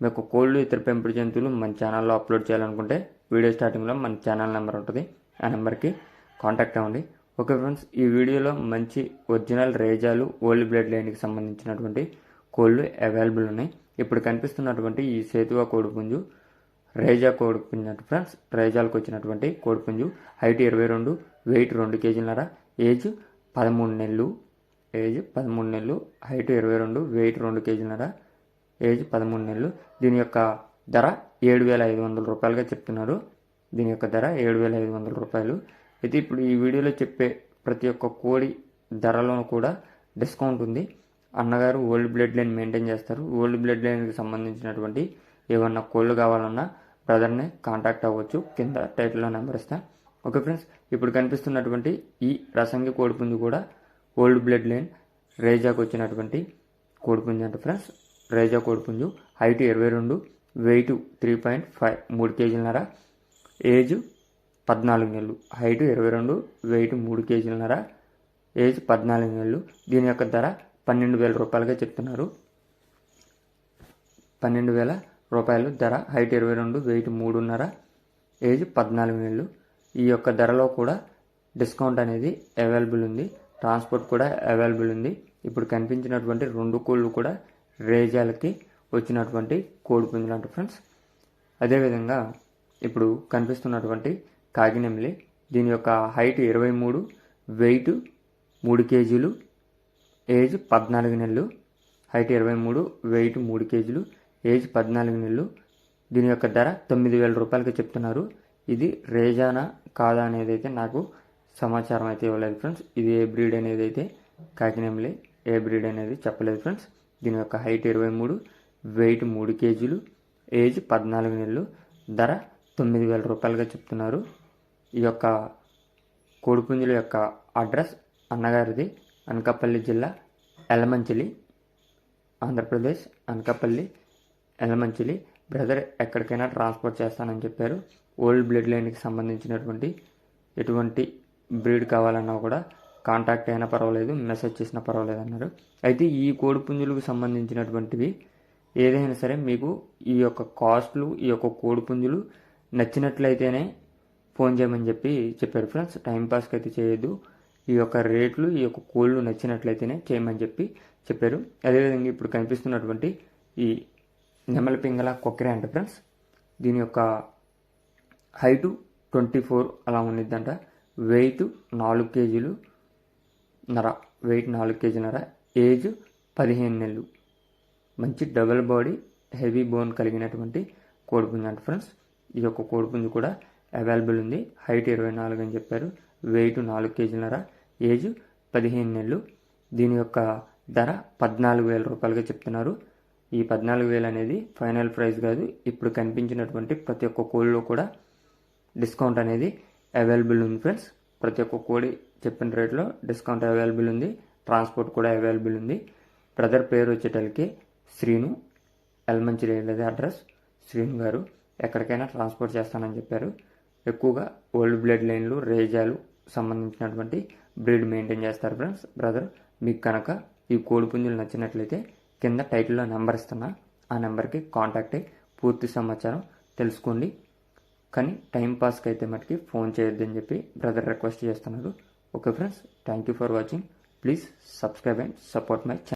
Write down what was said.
మీకు కోళ్ళు ఇతర పెంపుడు జంతువులు మన ఛానల్లో అప్లోడ్ చేయాలనుకుంటే వీడియో స్టార్టింగ్లో మన ఛానల్ నెంబర్ ఉంటుంది. ఆ నెంబర్కి కాంటాక్ట్ అవ్వండి. ఓకే ఫ్రెండ్స్ ఈ వీడియోలో మంచి ఒరిజినల్ రేజాలు ఓల్డ్ బ్లడ్ లైన్కి సంబంధించినటువంటి కోళ్ళు అవైలబుల్ ఉన్నాయి. ఇప్పుడు కనిపిస్తున్నటువంటి ఈ సేతువా కోడిపుంజు రేజా కోడిపుంజు ఫ్రెండ్స్ రేజాలకు వచ్చినటువంటి కోడిపుంజు హైట్ ఇరవై రెండు వెయిట్ రెండు కేజీలన్నర ఏజ్ పదమూడు నెలలు ఏజ్ పదమూడు నెలలు హైట్ ఇరవై రెండు వెయిట్ రెండు కేజీలన్నర ఏజ్ పదమూడు నెలలు. దీని యొక్క ధర ఏడు వేల ఐదు వందల రూపాయలుగా చెప్తున్నారు. దీని యొక్క ధర ఏడు వేల ఐదు వందల రూపాయలు. అయితే ఇప్పుడు ఈ వీడియోలో చెప్పే ప్రతి ఒక్క కోడి ధరలోనూ కూడా డిస్కౌంట్ ఉంది. అన్నగారు ఓల్డ్ బ్లడ్ లైన్ మెయింటైన్ చేస్తారు. ఓల్డ్ బ్లడ్ లైన్కి సంబంధించినటువంటి ఏమన్నా కోళ్ళు కావాలన్నా బ్రదర్ని కాంటాక్ట్ అవ్వచ్చు. కింద టైటిల్లో నెంబర్ ఇస్తా. ఓకే ఫ్రెండ్స్ ఇప్పుడు కనిపిస్తున్నటువంటి ఈ రసంగి కోడిపుంజు కూడా ఓల్డ్ బ్లడ్ లైన్ రేజాకు వచ్చినటువంటి కోడిపుంజు అంట ఫ్రెండ్స్. రేజా కోడిపుంజు హైట్ ఇరవై రెండు వెయిట్ త్రీ పాయింట్ ఫైవ్ మూడు కేజీలన్నర ఏజ్ పద్నాలుగు నెలలు. హైట్ ఇరవై రెండు వెయిట్ మూడు కేజీలన్నర ఏజ్ పద్నాలుగు నెలలు. దీని యొక్క ధర పన్నెండు వేల రూపాయలుగా చెప్తున్నారు. పన్నెండు వేల రూపాయలు ధర. హైట్ ఇరవై రెండు వెయిట్ మూడున్నర. ఏజ్ పద్నాలుగు నెలలు. ఈ యొక్క ధరలో కూడా డిస్కౌంట్ అనేది అవైలబుల్ ఉంది. ట్రాన్స్పోర్ట్ కూడా అవైలబుల్ ఉంది. ఇప్పుడు కనిపించినటువంటి రెండు కోళ్ళు కూడా రేజాలకి వచ్చినటువంటి కోడి పుంజులు అంట ఫ్రెండ్స్ అదేవిధంగా ఇప్పుడు కనిపిస్తున్నటువంటి కాకినెమిలి దీని యొక్క హైట్ ఇరవై మూడు వెయిట్ మూడు కేజీలు ఏజ్ పద్నాలుగు నెలలు హైట్ ఇరవై మూడు వెయిట్ మూడు కేజీలు ఏజ్ పద్నాలుగు నెలలు దీని యొక్క ధర తొమ్మిది వేల రూపాయలకి చెప్తున్నారు. ఇది రేజానా కాదా అనేది అయితే నాకు సమాచారం అయితే ఇవ్వలేదు ఫ్రెండ్స్ ఇది ఏ బ్రీడ్ అనేది అయితే కాకినెమిలి ఏ బ్రీడ్ అనేది చెప్పలేదు ఫ్రెండ్స్ దీని యొక్క హైట్ ఇరవై మూడు వెయిట్ మూడు కేజీలు ఏజ్ పద్నాలుగు నెలలు ధర తొమ్మిది వేల రూపాయలుగా చెప్తున్నారు. ఈ యొక్క కోడిపుంజుల యొక్క అడ్రస్ అన్నగారిది అనకాపల్లి జిల్లా ఎలమంచిలి ఆంధ్రప్రదేశ్ అనకాపల్లి ఎలమంచిలి. బ్రదర్ ఎక్కడికైనా ట్రాన్స్పోర్ట్ చేస్తానని చెప్పారు. ఓల్డ్ బ్లడ్ లైన్కి సంబంధించినటువంటి ఎటువంటి బ్రీడ్ కావాలన్నా కూడా కాంటాక్ట్ అయినా పర్వాలేదు మెసేజ్ చేసినా పర్వాలేదు అన్నారు. అయితే ఈ కోడిపుంజులకు సంబంధించినటువంటివి ఏదైనా సరే మీకు ఈ యొక్క కాస్ట్లు ఈ యొక్క కోడిపుంజులు నచ్చినట్లయితేనే ఫోన్ చేయమని చెప్పి చెప్పారు ఫ్రెండ్స్. టైంపాస్కి అయితే చేయొద్దు. ఈ యొక్క రేట్లు ఈ యొక్క కోళ్ళు నచ్చినట్లయితేనే చేయమని చెప్పి చెప్పారు. అదేవిధంగా ఇప్పుడు కనిపిస్తున్నటువంటి ఈ నెమల పింగళ కొక్కరే అంట ఫ్రెండ్స్. దీని యొక్క హైటు ట్వంటీ ఫోర్ అలా ఉండిద్దంట వెయిట్ నాలుగు కేజీలు. నర వెయిట్ నాలుగు కేజీలన్నర ఏజ్ పదిహేను నెలలు. మంచి డబల్ బాడీ హెవీ బోన్ కలిగినటువంటి కోడిపుంజు అంట ఫ్రెండ్స్. ఈ యొక్క కోడిపుంజు కూడా అవైలబుల్ ఉంది. హైట్ ఇరవై నాలుగు అని చెప్పారు. వెయిట్ నాలుగు కేజీలన్నర ఏజ్ పదిహేను నెలలు. దీని యొక్క ధర పద్నాలుగు వేల రూపాయలుగా చెప్తున్నారు. ఈ పద్నాలుగు వేలు అనేది ఫైనల్ ప్రైస్ కాదు. ఇప్పుడు కనిపించినటువంటి ప్రతి ఒక్క కోడిలో కూడా డిస్కౌంట్ అనేది అవైలబుల్ ఉంది ఫ్రెండ్స్. ప్రతి ఒక్క కోడి చెప్పిన రేట్లో డిస్కౌంట్ అవైలబుల్ ఉంది. ట్రాన్స్పోర్ట్ కూడా అవైలబుల్ ఉంది. బ్రదర్ పేరు వచ్చేటలకి శ్రీను. ఎల్మంచిరి వెళ్ళేది అడ్రస్. శ్రీను గారు ఎక్కడికైనా ట్రాన్స్పోర్ట్ చేస్తానని చెప్పారు. ఎక్కువగా ఓల్డ్ బ్లడ్ లైన్లు రేజాలు సంబంధించినటువంటి బ్రీడ్ మెయింటైన్ చేస్తారు ఫ్రెండ్స్. బ్రదర్ మీకు కనుక ఈ కోడి పుంజులు నచ్చినట్లయితే కింద టైటిల్లో నెంబర్ ఇస్తున్నా. ఆ నెంబర్కి కాంటాక్ట్ అయ్యి పూర్తి సమాచారం తెలుసుకోండి. కానీ టైం పాస్కి అయితే మటుకి ఫోన్ చేయొద్దని చెప్పి బ్రదర్ రిక్వెస్ట్ చేస్తున్నారు okay friends thank you for watching. Please subscribe and support my channel.